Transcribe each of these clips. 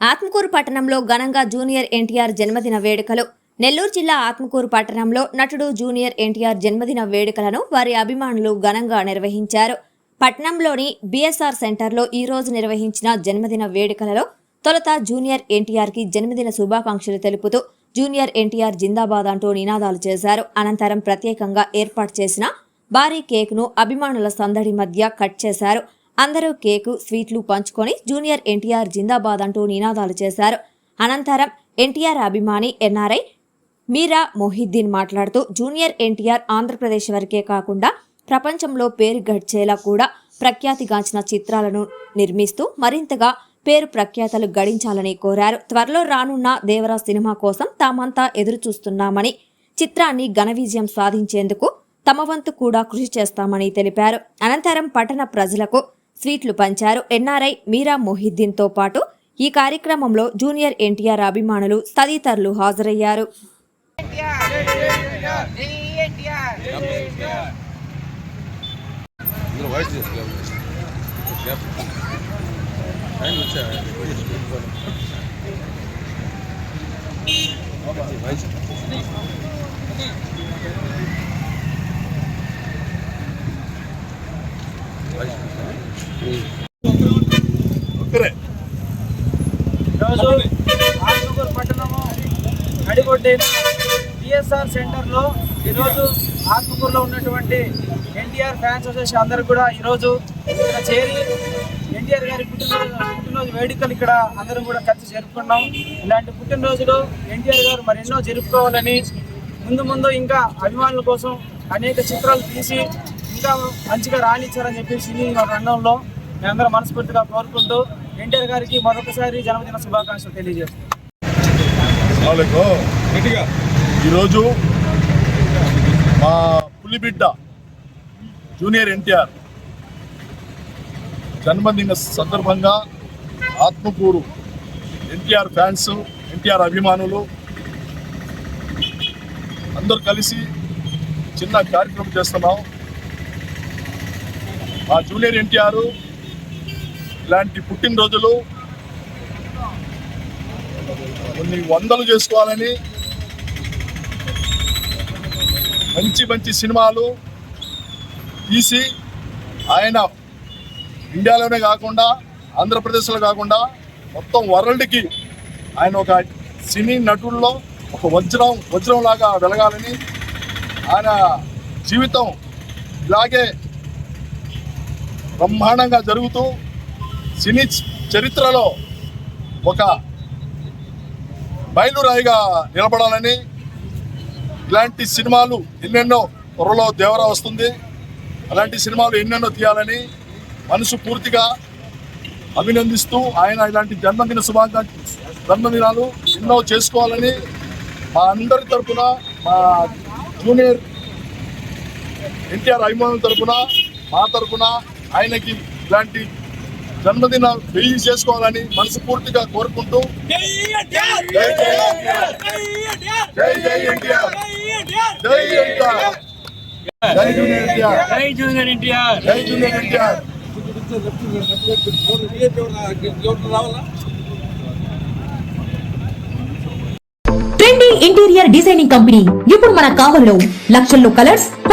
ఆత్మకూరు పట్టణంలో ఘనంగా జూనియర్ ఎన్టీఆర్ జన్మదిన వేడుకలు. నెల్లూరు జిల్లా ఆత్మకూరు పట్టణంలో నటుడు జూనియర్ ఎన్టీఆర్ జన్మదిన వేడుకలను వారి అభిమానులు ఘనంగా నిర్వహించారు. పట్టణంలోని బీఎస్ఆర్ సెంటర్లో ఈ రోజు నిర్వహించిన జన్మదిన వేడుకలలో తొలుత జూనియర్ ఎన్టీఆర్కి జన్మదిన శుభాకాంక్షలు తెలుపుతూ జూనియర్ ఎన్టీఆర్ జిందాబాద్ అంటూ నినాదాలు చేశారు. అనంతరం ప్రత్యేకంగా ఏర్పాటు చేసిన భారీ కేక్ను అభిమానుల సందడి మధ్య కట్ చేశారు. అందరూ కేకు స్వీట్లు పంచుకొని జూనియర్ ఎన్టీఆర్ జిందాబాద్ అంటూ నినాదాలు చేశారు. అనంతరం ఎన్టీఆర్ అభిమాని ఎన్ఆర్ఐ మీరా మొహిద్దీన్ మాట్లాడుతూ జూనియర్ ఎన్టీఆర్ ఆంధ్రప్రదేశ్ వరకే కాకుండా ప్రపంచంలో పేరు గడిచేలా కూడా ప్రఖ్యాతిగాంచిన చిత్రాలను నిర్మిస్తూ మరింతగా పేరు ప్రఖ్యాతలు గడించాలని కోరారు. త్వరలో రానున్న దేవరా సినిమా కోసం తామంతా ఎదురు చూస్తున్నామని చిత్రాన్ని ఘన విజయం సాధించేందుకు తమ వంతు కూడా కృషి చేస్తామని తెలిపారు. అనంతరం పట్టణ ప్రజలకు స్వీట్లు పంచారు ఎన్ఆర్ఐ మీరా మొహిద్దీన్తో పాటు ఈ కార్యక్రమంలో జూనియర్ ఎన్టీఆర్ అభిమానులు తదితరులు హాజరయ్యారు. ఈరోజు ఆత్మకూరు పట్టణము నడిగొడ్డైన టిఎస్ఆర్ సెంటర్లో ఈరోజు ఆత్మకూరులో ఉన్నటువంటి ఎన్టీఆర్ ఫ్యాన్స్ అసోసియేషన్ అందరూ కూడా ఈరోజు ఇక్కడ చేరి ఎన్టీఆర్ గారి పుట్టినరోజు పుట్టినరోజు వేడుకలు ఇక్కడ అందరం కూడా కలిసి జరుపుకున్నాం. ఇలాంటి పుట్టినరోజులు ఎన్టీఆర్ గారు మరెన్నో జరుపుకోవాలని ముందు ముందు ఇంకా అభిమానుల కోసం అనేక చిత్రాలు తీసి ఇంకా మంచిగా రాణించారని చెప్పేసి సినీ రంగంలో మేమందరం మనస్ఫూర్తిగా కోరుకుంటూ ఎన్టీఆర్ గారికి మరొకసారి జన్మదిన శుభాకాంక్షలు తెలియజేస్తున్నాం వాళ్ళకు గట్టిగా. ఈరోజు మా పులిబిడ్డ జూనియర్ ఎన్టీఆర్ జన్మదిన సందర్భంగా ఆత్మకూరు ఎన్టీఆర్ ఫ్యాన్స్ ఎన్టీఆర్ అభిమానులు అందరూ కలిసి చిన్న కార్యక్రమం చేస్తున్నాం. మా జూనియర్ ఎన్టీఆర్ ఇలాంటి పుట్టినరోజులు కొన్ని వందలు చేసుకోవాలని మంచి మంచి సినిమాలు తీసి ఆయన ఇండియాలోనే కాకుండా ఆంధ్రప్రదేశ్లో కాకుండా మొత్తం వరల్డ్కి ఆయన ఒక సినీ నటుల్లో ఒక వజ్రం వజ్రంలాగా వెలగాలని ఆయన జీవితం ఇలాగే బ్రహ్మాండంగా జరుగుతూ సినీ చరిత్రలో ఒక బయలురాయిగా నిలబడాలని ఇలాంటి సినిమాలు ఎన్నెన్నో త్వరలో దేవరా వస్తుంది. అలాంటి సినిమాలు ఎన్నెన్నో తీయాలని మనసు పూర్తిగా అభినందిస్తూ ఆయన ఇలాంటి జన్మదిన శుభాకాంక్ష జన్మదినాలు ఎన్నో చేసుకోవాలని మా అందరి తరపున మా జూనియర్ ఎన్టీఆర్ అభిమానుల తరపున మా తరపున ఆయనకి ఇలాంటి జన్మదిన వెయ్యి చేసుకోవాలని మనస్ఫూర్తిగా కోరుకుంటూ జై ఇంటీరియర్ డిజైనింగ్ కంపెనీ ఇప్పుడు మన కావల్లో లక్షల్లో కలర్స్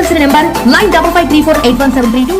సంప్రదించవలసిన number nine double five three four eight one seven three two